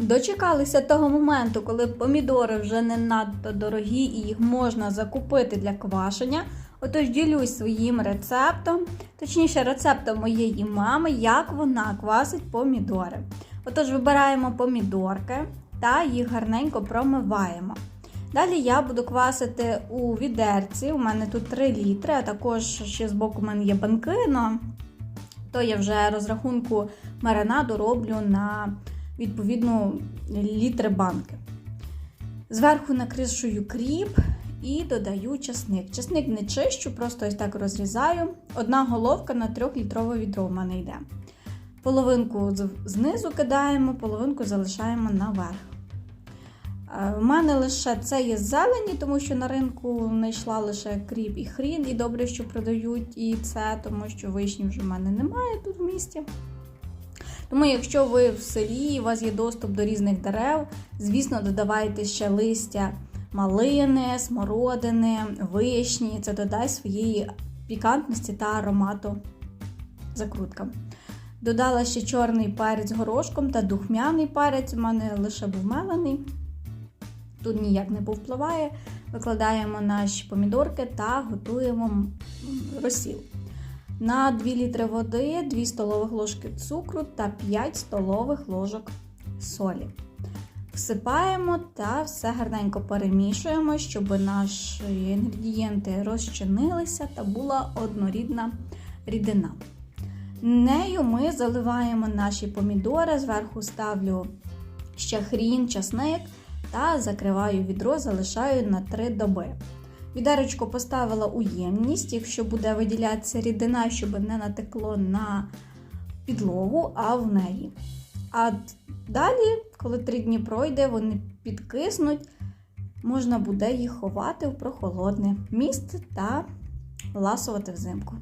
Дочекалися того моменту, коли помідори вже не надто дорогі і їх можна закупити для квашення. Отож ділюсь своїм рецептом, точніше, рецептом моєї мами, як вона квасить помідори. Отож, вибираємо помідорки та їх гарненько промиваємо. Далі я буду квасити у відерці. У мене тут 3 літри, а також ще з боку у мене є банкино. То я вже розрахунку маринаду роблю на відповідну літри банки. Зверху накришую кріп і додаю часник. Часник не чищу, просто ось так розрізаю. Одна головка на 3-літрове відро в мене йде. Половинку знизу кидаємо, половинку залишаємо наверх. У мене лише це є зелені, тому що на ринку знайшла лише кріп і хрін, і добре, що продають і це, тому що вишні вже в мене немає тут в місті. Тому, якщо ви в селі, і у вас є доступ до різних дерев, звісно, додавайте ще листя малини, смородини, вишні. Це додасть своєї пікантності та аромату закруткам. Додала ще чорний перець горошком та духмяний перець. У мене лише був мелений. Тут ніяк не повпливає. Викладаємо наші помідорки та готуємо розсіл. На 2 літри води 2 столових ложки цукру та 5 столових ложок солі. Всипаємо та все гарненько перемішуємо, щоб наші інгредієнти розчинилися та була однорідна рідина. Нею ми заливаємо наші помідори, зверху ставлю ще хрін, часник та закриваю відро, залишаю на 3 доби. Відерочку поставила у ємність, якщо буде виділятися рідина, щоб не натекло на підлогу, а в неї. А далі, коли три дні пройде, вони підкиснуть, можна буде їх ховати в прохолодне місце та ласувати взимку.